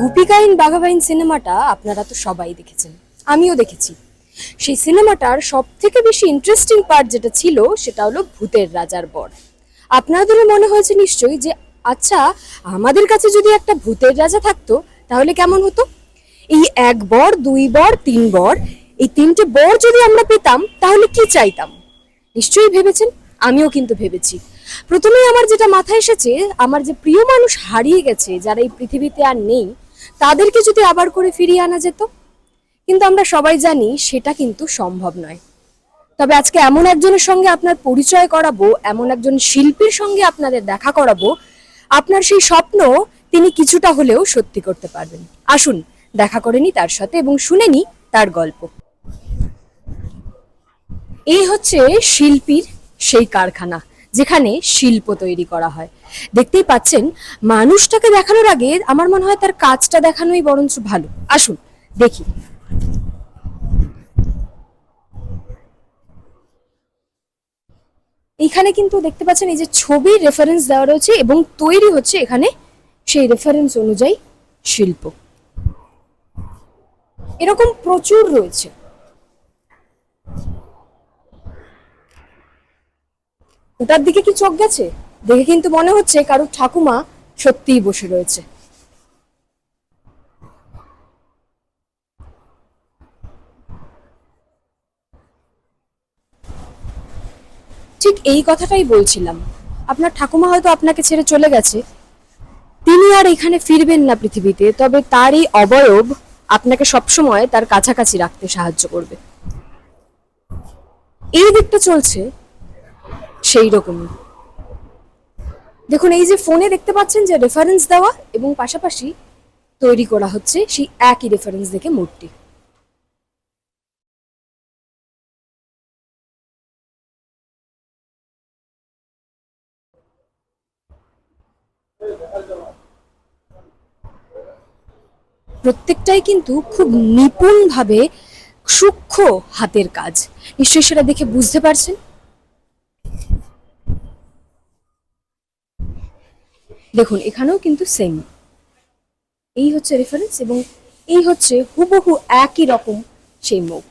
রূপিকাইন বাঘাবাইন সিনেমাটা আপনারা তো সবাই দেখেছেন, আমিও দেখেছি। সেই সিনেমাটার সব থেকে বেশি ইন্টারেস্টিং পার্ট যেটা ছিল সেটা হলো ভূতের রাজার বর। আপনাদেরও মনে হয়েছে নিশ্চয়ই যে আচ্ছা আমাদের কাছে যদি একটা ভূতের রাজা থাকতো, তাহলে কেমন হতো? এই এক বর, দুই বর, তিন বর, এই তিনটে বর যদি আমরা পেতাম, তাহলে কি চাইতাম? নিশ্চয়ই ভেবেছেন? আমিও কিন্তু ভেবেছি। প্রথমেই আমার যেটা মাথায় এসেছে, আমার যে প্রিয় মানুষ হারিয়ে গেছে, যারা এই পৃথিবীতে আর নেই তাদেরকে যদি আবার করে ফিরিয়ে আনা যেত? কিন্তু আমরা সবাই জানি সেটা কিন্তু সম্ভব নয়। তবে আজকে এমন একজনের সঙ্গে আপনার পরিচয় করাবো, এমন একজন শিল্পীর সঙ্গে আপনাদের দেখা করাবো, আপনার সেই স্বপ্ন তিনি কিছুটা হলেও সত্যি করতে পারবেন। আসুন, দেখা করে নি তার সাথে এবং শুনে নি তার গল্প। এই হচ্ছে শিল্পীর সেই কারখানা। যেখানে শিল্প তৈরি করা হয়। দেখতেই পাচ্ছেন, মানুষটাকে দেখানোর আগে আমার মনে হয় তার কাজটা দেখানোই বরঞ্চ ভালো। আসুন, দেখি। এইখানে কিন্তু দেখতে পাচ্ছেন, এই যে ছবির রেফারেন্স দেওয়া রয়েছে এবং তৈরি হচ্ছে এখানে সেই রেফারেন্স অনুযায়ী শিল্প। এরকম প্রচুর রয়েছে। ওটার দিকে কি চোখ গেছে? দেখে কিন্তু মনে হচ্ছে কারও ঠাকুমা সত্যিই বসে রয়েছে। ঠিক এই কথাটাই বলছিলাম। আপনার ঠাকুমা হয়তো আপনাকে ছেড়ে চলে গেছে। তিনি আর এখানে ফিরবেন না পৃথিবীতে, তবে তার এই অবয়ব আপনাকে সবসময় তার কাছাকাছি রাখতে সাহায্য করবে। এই দিকটা চলছে। সেই রকমই। দেখুন, এই যে ফোনে দেখতে পাচ্ছেন যে রেফারেন্স দেওয়া এবং পাশাপাশি তৈরি করা হচ্ছে সেই একই রেফারেন্স দেখে মূর্তি প্রত্যেকটাই কিন্তু খুব নিপুণভাবে সূক্ষ্ম হাতের কাজ। নিশ্চয়ই সেটা দেখে বুঝতে পারছেন? দেখুন, এখানেও কিন্তু সেম এই হচ্ছে রেফারেন্স এবং এই হচ্ছে হুবহু একই রকম সেই মুখ।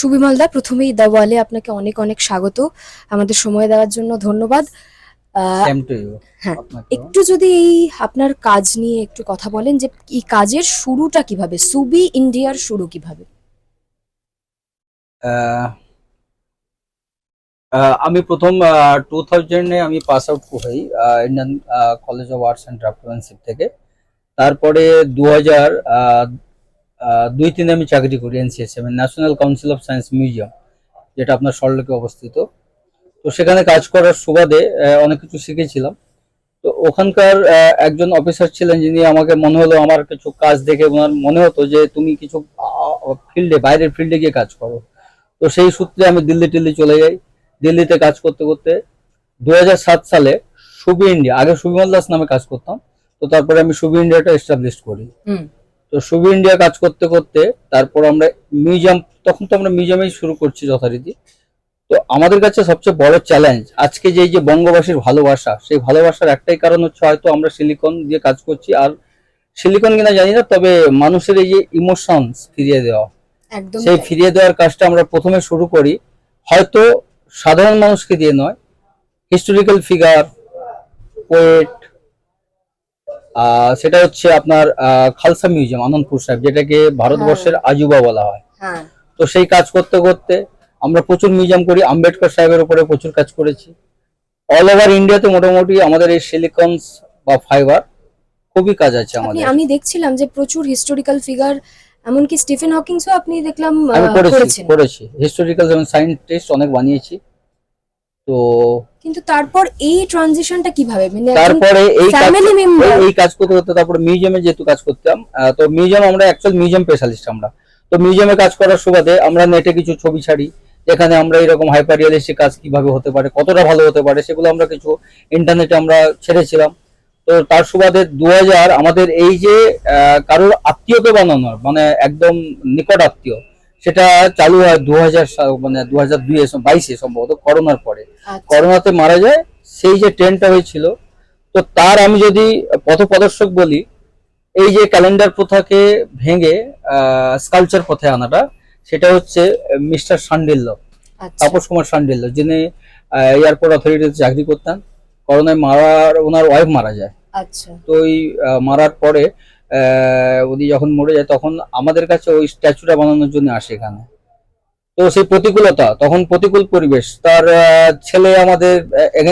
সুবিমল দা প্রথমেই দেওয়ালে আপনাকে অনেক অনেক স্বাগত। আমাদের সময় দেওয়ার জন্য ধন্যবাদ। হ্যাঁ একটু যদি এই আপনার কাজ নিয়ে একটু কথা বলেন যে এই কাজের শুরুটা কীভাবে সুবি ইন্ডিয়ার শুরু কীভাবে? আমি প্রথম টু থাউজেন্ডে আমি পাস আউট হই Indian College of Arts and Draftsmanship থেকে। তারপরে দু হাজার দুই তিনে আমি চাকরি করি NCSM National Council of Science Museum যেটা আপনার সল্টলেকে অবস্থিত। তো সেখানে কাজ করার সুবাদে অনেক কিছু শিখেছিলাম। তো ওখানকার একজন অফিসার ছিলেন যিনি আমাকে মনে হলো আমার কিছু কাজ দেখে ওনার মনে হতো যে তুমি কিছু ফিল্ডে, বাইরের ফিল্ডে গিয়ে কাজ করো। তো সেই সূত্রে আমি দিল্লি টিল্লি চলে যাই। দিল্লিতে কাজ করতে করতে দু হাজার সাত সালে সুবি ইন্ডিয়া, আগে সুবিমল দাস নামে কাজ করতাম। তো তারপরে আমি সুবি ইন্ডিয়াটা এস্টাবলিশ করি। তো সুবি ইন্ডিয়া কাজ করতে করতে তারপর আমরা মিউজিয়াম তখন তো আমরা মিউজিয়ামেই শুরু করছি যথারীতি। তো আমাদের কাছে সবচেয়ে বড় চ্যালেঞ্জ আজকে যে এই যে বঙ্গবাসীর ভালোবাসা সেই ভালোবাসার একটাই কারণ হচ্ছে হয়তো আমরা সিলিকন দিয়ে কাজ করছি। আর সিলিকন কিনা জানি না তবে মানুষের এই যে ইমোশনস ফিরিয়ে দেওয়া সেই ফিরিয়ে দেওয়ার কাজটা আমরা প্রথমে শুরু করি। হয়তো সাধারণ মানুষকে দিয়ে নয় হিস্টোরিক্যাল ফিগার পোয়েট সেটা হচ্ছে আপনার খালসা মিউজিয়াম আনন্দপুর সাহেব যেটাকে ভারতবর্ষের আজুবা বলা হয়। হ্যাঁ। তো সেই কাজ করতে করতে আমরা প্রচুর মিউজিয়াম করি আম্বেদকর সাহেবের উপরে প্রচুর কাজ করেছি। অল ওভার ইন্ডিয়াতে মোটামুটি আমাদের এই সিলিকনস বা ফাইবার খুবই কাজ আছে আমাদের। আমি দেখছিলাম যে প্রচুর হিস্টোরিক্যাল ফিগার এমনকি স্টিফেন হকিংসও আপনি দেখলাম করেছি করেছি। হিস্টোরিক্যাল যেমন সায়েন্টিস্ট অনেক বানিয়েছি। তো কিন্তু তারপর এই ট্রানজিশনটা কীভাবে? মানে তারপরে এই ফ্যামিলি মেম্বার এই- কাজ করতে করতে তারপরে মিউজিয়ামে যেহেতু কাজ করতাম তো মিউজিয়াম আমরা অ্যাকচুয়াল মিউজিয়াম স্পেশালিস্ট আমরা। তো মিউজিয়ামে কাজ করার সুবাদে আমরা নেটে কিছু ছবি ছাড়ি যেখানে আমরা এরকম হাইপার রিয়েলিস্টিক কাজ কীভাবে হতে পারে কতটা ভালো হতে পারে সেগুলো আমরা কিছু ইন্টারনেটে আমরা ছেড়েছিলাম। তো তার সুবাদে দু হাজার আমাদের এই যে কারোর আত্মীয়কে বানানোর মানে একদম নিকট আত্মীয় সেটা চালু হয় দু হাজার মানে দু হাজার দুই বাইশে সম্ভবত করোনার পরে। আচ্ছা, করোনাতে মারা যায় সেই যে ট্রেনটা হয়েছিল তো তার আমি যদি পথপ্রদর্শক বলি এই যে ক্যালেন্ডার প্রথাকে ভেঙে স্কালচার পথে আনাটা সেটা হচ্ছে মিস্টার সান্ডিল্য আচ্ছা। তাপস কুমার সান্ডিল্য যিনি এয়ারপোর্ট অথরিটিতে চাকরি করতেন। করোনায় মারার ওনার ওয়াইফ মারা যায়। আচ্ছা। তো ওই মারার পরে উনি যখন মরে যায় তখন আমাদের কাছে ওই স্ট্যাচুটা বানানোর জন্য আসে এখানে। তো সেই প্রতিকূলতা তখন প্রতিকূল পরিবেশ। তার ছেলে আমাদের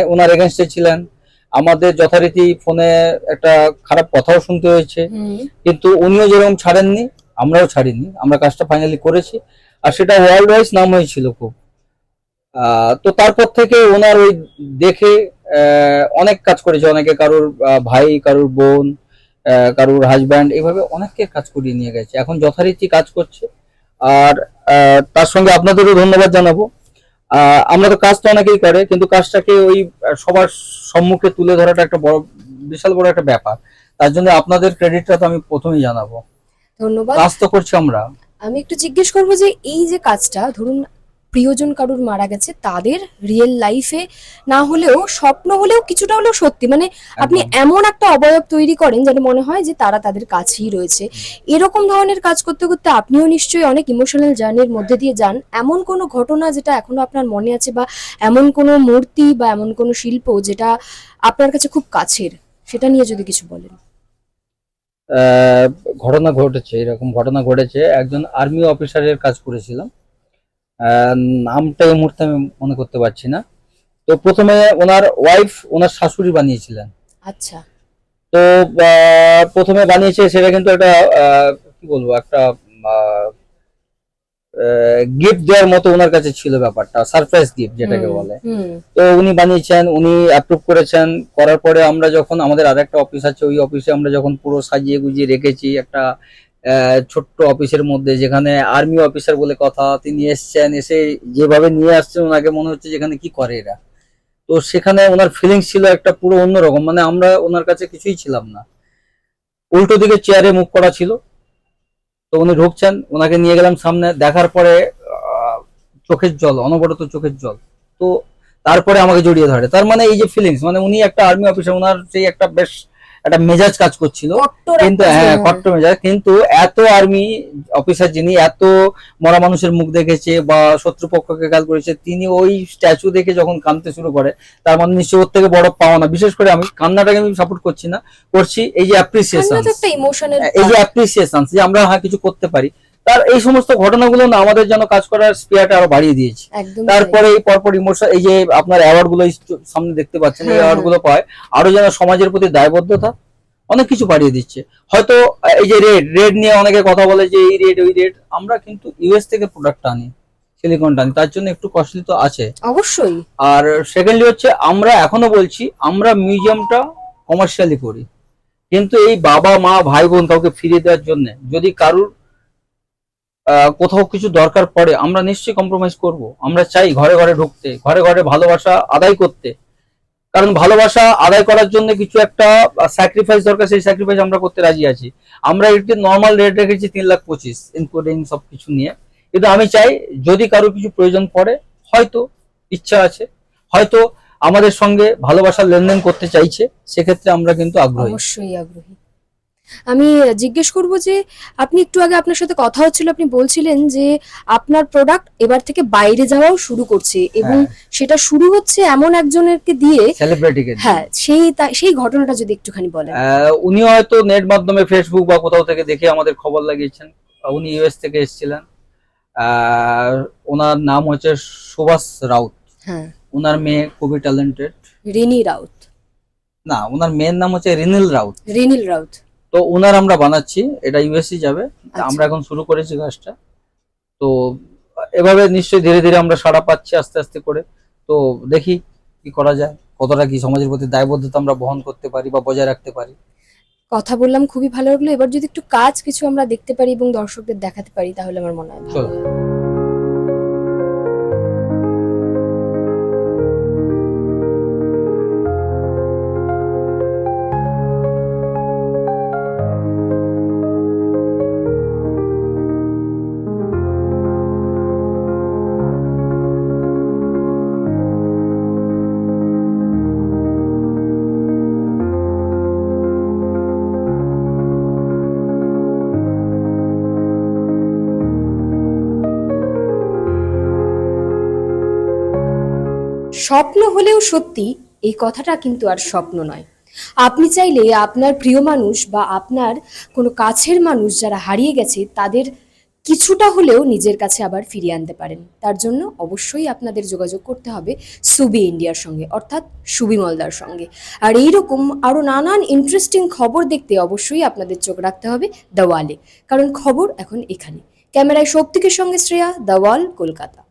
ওনার এগেনস্টে ছিলেন। আমাদের যথারীতি ফোনে একটা খারাপ কথাও শুনতে হয়েছে। কিন্তু উনিও যেরকম ছাড়েননি আমরাও ছাড়িনি। আমরা কাজটা ফাইনালি করেছি। আর সেটা ওয়ার্ল্ড ওয়াইজ নাম হয়েছিল খুব। আহ, তো তারপর থেকে ওনার ওই দেখে আহ, অনেক কাজ করেছে। অনেকে কারোর ভাই কারোর বোন কারোর হাজব্যান্ড এভাবে অনেককে কাজ করিয়ে নিয়ে গেছে। এখন যথারীতি কাজ করছে। আর তার সঙ্গে আপনাদেরও ধন্যবাদ জানাব। আমরা তো কাজ তো অনেকেই করে কিন্তু কাজটাকে ওই সবার সম্মুখে তুলে ধরাটা একটা বড় বিশাল বড় একটা ব্যাপার। তার জন্য আপনাদের ক্রেডিটটা তো আমি প্রথমেই জানাব। ধন্যবাদ। কাজ তো করছি আমরা। আমি একটু জিজ্ঞেস করব যে এই যে কাজটা ধরুন প্রিয়জন কারুর মারা গেছে তাদের রিয়েল লাইফে না হলেও স্বপ্ন হলেও কিছুটা হলেও সত্যি। মানে আপনি এমন একটা অবয়ব তৈরি করেন যেন মনে হয় যে তারা তাদের কাছেই রয়েছে। এরকম ধরনের কাজ করতে করতে আপনিও নিশ্চয়ই অনেক ইমোশনাল জার্নির মধ্যে দিয়ে যান। এমন কোনো ঘটনা যেটা এখনও আপনার মনে আছে বা এমন কোনো মূর্তি বা এমন কোনো শিল্প যেটা আপনার কাছে খুব কাছের সেটা নিয়ে যদি কিছু বলেন। আহ, ঘটনা ঘটেছে এরকম ঘটনা ঘটেছে। একজন আর্মি অফিসারের কাজ করেছিলাম। নামটা এই মুহূর্তে আমি মনে করতে পারছি না। তো প্রথমে ওনার ওয়াইফ ওনার শাশুড়ি বানিয়েছিলেন। আচ্ছা। তো প্রথমে বানিয়েছে সেটা কিন্তু একটা কি বলব একটা গিফট দেওয়ার মতো ওনার কাছে ছিল ব্যাপারটা সারপ্রাইজ গিফট যেটাকে বলে। তো উনি বানিয়েছেন উনি অ্যাপ্রুভ করেছেন করার পরে আমরা যখন আমাদের আর একটা অফিস আছে ওই অফিসে আমরা যখন পুরো সাজিয়ে গুজিয়ে রেখেছি একটা ছোট্ট অফিসের মধ্যে যেখানে আর্মি অফিসার বলে কথা, তিনি এসছেন, এসে যেভাবে নিয়ে আসছেন, ওনাকে মনে হচ্ছে যেখানে কি করে এরা। তো সেখানে ওনার ফিলিংস ছিল একটা পুরো অন্যরকম মানে আমরা ওনার কাছে কিছুই ছিলাম না। উল্টো দিকে চেয়ারে মুখ করা ছিল। তো উনি ঢুকছেন, ওনাকে নিয়ে গেলাম সামনে, দেখার পরে চোখের জল, অনবরত চোখের জল। তো তারপরে আমাকে জড়িয়ে ধরে। তার মানে এই যে ফিলিংস মানে উনি একটা আর্মি অফিসার ওনার সেই একটা বেশ একটা মেজাজ কাজ করছিল। কিন্তু হ্যাঁ কট্ট মেজাজ। কিন্তু এত আর্মি অফিসার যিনি এত মরা মানুষের মুখ দেখেছে বা শত্রুপক্ষকে কাজ করেছে তিনি ওই স্ট্যাচু দেখে যখন কাঁদতে শুরু করে তার মানে নিশ্চয় ওর থেকে বড় পাওয়া না বিশেষ করে আমি কান্নাটাকে আমি সাপোর্ট করছি না করছি এই যে অ্যাপ্রিসিয়েশন এই যে অ্যাপ্রিসিয়েশন যে আমরা হ্যাঁ কিছু করতে পারি। তার এই সমস্ত ঘটনাগুলো না আমাদের যেন কাজ করার স্পিয়ারটা আরও বাড়িয়ে দিয়েছে। তারপরে এই পরপর ইমোশন এই যে আপনার অ্যাওয়ার্ডগুলো সামনে দেখতে পাচ্ছেন এই হ্যাঁ, অ্যাওয়ার্ডগুলো পায় আরও যেন সমাজের প্রতি দায়বদ্ধতা অনেক কিছু বাড়িয়ে দিচ্ছে। হয়তো এই যে রেড রেড নিয়ে অনেকে কথা বলে যে এই রেড ওই রেড আমরা কিন্তু ইউএস থেকে প্রোডাক্ট আনি সিলিকনটা আনি তার জন্য একটু কস্টলি তো আছে। অবশ্যই। আর সেকেন্ডলি হচ্ছে আমরা এখনও বলছি আমরা মিউজিয়ামটা কমার্শিয়ালি করি। কিন্তু এই বাবা মা ভাই বোন কাউকে ফিরিয়ে দেওয়ার জন্য যদি কারুর কোথাও কিছু দরকার পড়ে, আমরা নিশ্চয়ই কম্প্রোমাইজ করব। আমরা চাই ঘরে ঘরে ঢুকতে, ঘরে ঘরে ভালোবাসা আদায় করতে। কারণ ভালোবাসা আদায় করার জন্য কিছু একটা স্যাক্রিফাইস দরকার, সেই স্যাক্রিফাইস আমরা করতে রাজি আছি। আমরা একটি নর্মাল রেট রেখেছি তিন লাখ পঁচিশ ইনক্লুডিং সবকিছু নিয়ে। কিন্তু আমি চাই, যদি কারোর কিছু প্রয়োজন পড়ে, হয়তো ইচ্ছা আছে, হয়তো আমাদের সঙ্গে ভালোবাসার লেনদেন করতে চাইছে, সেক্ষেত্রে আমরা কিন্তু আগ্রহী। অবশ্যই আগ্রহী। আমি জিজ্ঞেস করব যে আপনি একটু আগে আপনার সাথে কথা হচ্ছিল আপনি বলছিলেন যে আপনার প্রোডাক্ট এবার থেকে বাইরে যাওয়াও শুরু করছে এবং সেটা শুরু হচ্ছে এমন একজনেরকে দিয়ে সেলিব্রিটিকে হ্যাঁ সেই সেই ঘটনাটা যদি একটুখানি বলেন। উনি হয়তো নেট মাধ্যমে ফেসবুক বা কোথাও থেকে দেখে আমাদের খবর লাগিয়েছেন। উনি ইউএস থেকে এসেছিলেন। ওনার নাম হচ্ছে সুভাষ রাউত। হ্যাঁ। ওনার মেয়ে খুবই ট্যালেন্টেড রিনি রাউত। না ওনার মেয়ের নাম হচ্ছে রিনিল রাউত। রিনিল রাউত। তো ওনার আমরা বানাচ্ছি এটা ইউএসসি যাবে। আচ্ছা। আমরা এখন শুরু করেছি কাজটা। তো এভাবে নিশ্চয়ই ধীরে ধীরে আমরা সাড়া পাচ্ছি আস্তে আস্তে করে। তো দেখি কি করা যায় কতটা কি সমাজের প্রতি দায়বদ্ধতা আমরা বহন করতে পারি বা বজায় রাখতে পারি। কথা বললাম খুবই ভালো লাগল। এবার যদি একটু কাজ কিছু আমরা দেখতে পারি এবং দর্শকদের দেখাতে পারি তাহলে আমার মনে হয়। স্বপ্ন হলেও সত্যি, এই কথাটা কিন্তু আর স্বপ্ন নয়। আপনি চাইলে আপনার প্রিয় মানুষ বা আপনার কোনো কাছের মানুষ যারা হারিয়ে গেছে, তাদের কিছুটা হলেও নিজের কাছে আবার ফিরিয়ে আনতে পারেন। তার জন্য অবশ্যই আপনাদের যোগাযোগ করতে হবে সুবি ইন্ডিয়ার সঙ্গে, অর্থাৎ সুবি মলদার সঙ্গে। আর এইরকম আরও নানান ইন্টারেস্টিং খবর দেখতে অবশ্যই আপনাদের চোখ রাখতে হবে দ্য ওয়ালে কারণ খবর এখন এখানে। ক্যামেরায় শক্তিকের সঙ্গে শ্রেয়া দ্য ওয়াল কলকাতা।